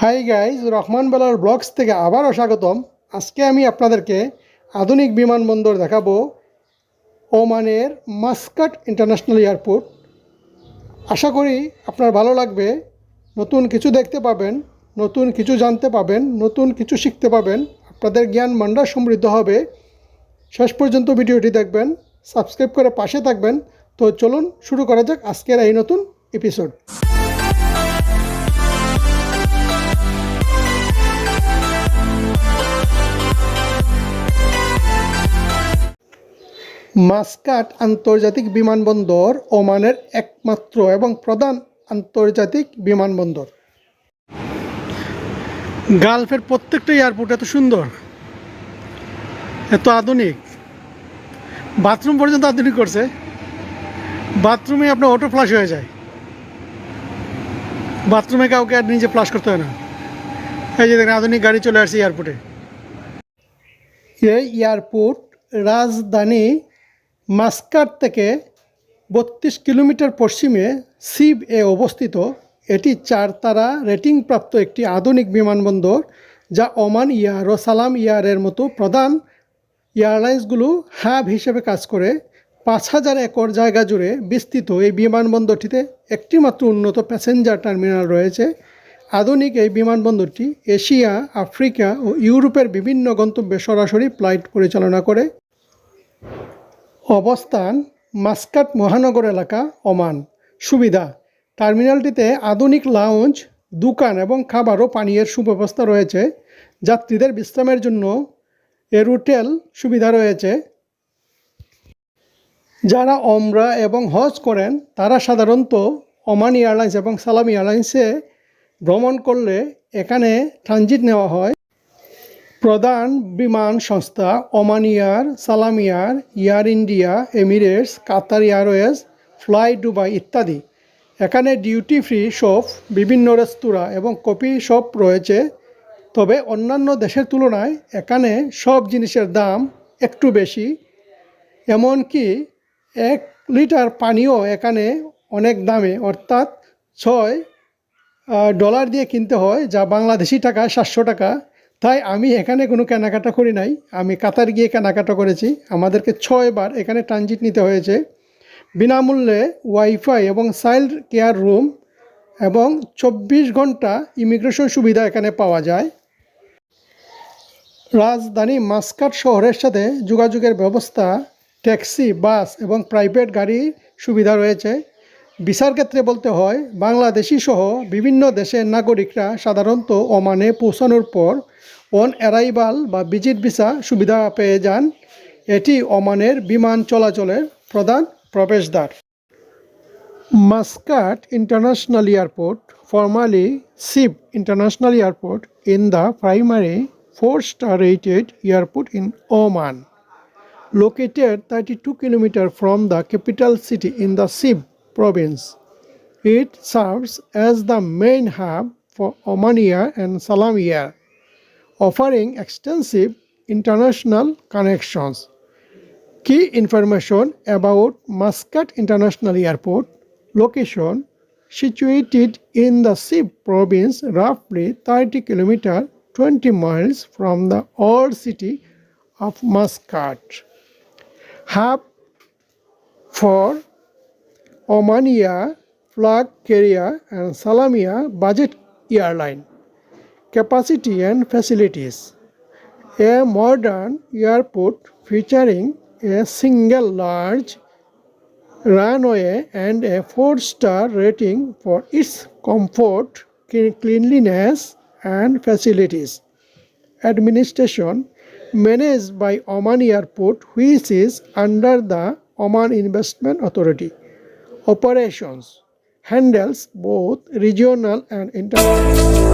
Hi guys Rahman বেলার blogs থেকে আবারও স্বাগতম। আজকে আমি আপনাদেরকে আধুনিক বিমানবন্দর দেখাবো ওমানের মাস্কাট ইন্টারন্যাশনাল এয়ারপোর্ট। আশা করি আপনার ভালো লাগবে। নতুন কিছু দেখতে পাবেন, নতুন কিছু জানতে পাবেন, নতুন কিছু শিখতে পাবেন। আপনাদের জ্ঞান ভাণ্ডার সমৃদ্ধ হবে। শেষ পর্যন্ত ভিডিওটি দেখবেন, সাবস্ক্রাইব করে পাশে থাকবেন। তো চলুন শুরু করা যাক আজকের এই নতুন এপিসোড মাস্কাট আন্তর্জাতিক বিমানবন্দর ওমানের একমাত্র এবং প্রধান আন্তর্জাতিক বিমানবন্দর। গালফের প্রত্যেকটা এয়ারপোর্ট এত সুন্দর, এত আধুনিক। বাথরুম পর্যন্ত আধুনিক করছে, বাথরুমে আপনার অটো ফ্লাশ হয়ে যায়। বাথরুমে কাউকে আর নিজে ফ্লাশ করতে হয় না। এই যে দেখেন আধুনিক গাড়ি চলে আসছে এয়ারপোর্টে। এই এয়ারপোর্ট রাজধানী মাস্কাট থেকে বত্রিশ কিলোমিটার পশ্চিমে সিব এ অবস্থিত এটি চার তারা রেটিং প্রাপ্ত একটি আধুনিক বিমানবন্দর যা ওমান ইয়ার ও সালাম ইয়ারের মতো প্রধান এয়ারলাইন্সগুলো হাব হিসেবে কাজ করে। পাঁচ হাজার একর জায়গা জুড়ে বিস্তৃত এই বিমানবন্দরটিতে একটিমাত্র উন্নত প্যাসেঞ্জার টার্মিনাল রয়েছে। আধুনিক এই বিমানবন্দরটি এশিয়া, আফ্রিকা ও ইউরোপের বিভিন্ন গন্তব্যে সরাসরি ফ্লাইট পরিচালনা করে। অবস্থান মাস্কাট মহানগর এলাকা ওমান। সুবিধা, টার্মিনালটিতে আধুনিক লাউঞ্জ, দোকান এবং খাবার ও পানীয়ের সুব্যবস্থা রয়েছে। যাত্রীদের বিশ্রামের জন্য এরোটেল সুবিধা রয়েছে। যারা ওমরা এবং হজ করেন, তারা সাধারণত ওমান এয়ারলাইন্স এবং সালাম এয়ারলাইন্সে ভ্রমণ করলে এখানে ট্রানজিট নেওয়া হয়। প্রধান বিমান সংস্থা Oman air, Salam air air India, Emirates, Qatar airways, fly Dubai ইত্যাদি। এখানে ডিউটি ফ্রি শপ বিভিন্ন রেস্তোরাঁ এবং কফি শপ রয়েছে। তবে অন্যান্য দেশের তুলনায় এখানে সব জিনিসের দাম একটু বেশি। এমনকি এক লিটার পানিও এখানে অনেক দামে, অর্থাৎ ছয় ডলার দিয়ে কিনতে হয়, যা বাংলাদেশি টাকা, সাতশো টাকা। তাই আমি এখানে কোনো কেনাকাটা করি নাই। আমি কাতার গিয়ে কেনাকাটা করেছি। আমাদেরকে ছয়বার এখানে ট্রানজিট নিতে হয়েছে। বিনামূল্যে ওয়াইফাই এবং চাইল্ড কেয়ার রুম এবং চব্বিশ ঘণ্টা ইমিগ্রেশন সুবিধা এখানে পাওয়া যায়। রাজধানী মাস্কাট শহরের সাথে যোগাযোগের ব্যবস্থা, ট্যাক্সি, বাস এবং প্রাইভেট গাড়ির সুবিধা রয়েছে। বিচার ক্ষেত্রে বলতে হয় বাংলাদেশি সহ বিভিন্ন দেশের নাগরিকরা সাধারণত ওমানে পৌঁছানোর পর অন অ্যারাইভাল বা ভিজিট ভিসা সুবিধা পেয়ে যান, এটি ওমানের বিমান চলাচলের প্রধান প্রবেশদ্বার। Muscat international airport formally Seeb international airport in the primary four star rated airport in Oman located thirty two kilometre from the capital city in the Seeb province it serves as the main hub for Oman Air and SalamAir offering extensive international connections. Key information about Muscat International Airport location situated in the Sib province roughly 30 km 20 miles from the old city of Muscat. Hub for Omania flag carrier and Salamia budget airline. Capacity and facilities a modern airport featuring a single large runway and a four star rating for its comfort, cleanliness, and facilities. Administration managed by Oman Airport, which is under the Oman Investment Authority. Operations handles both regional and international.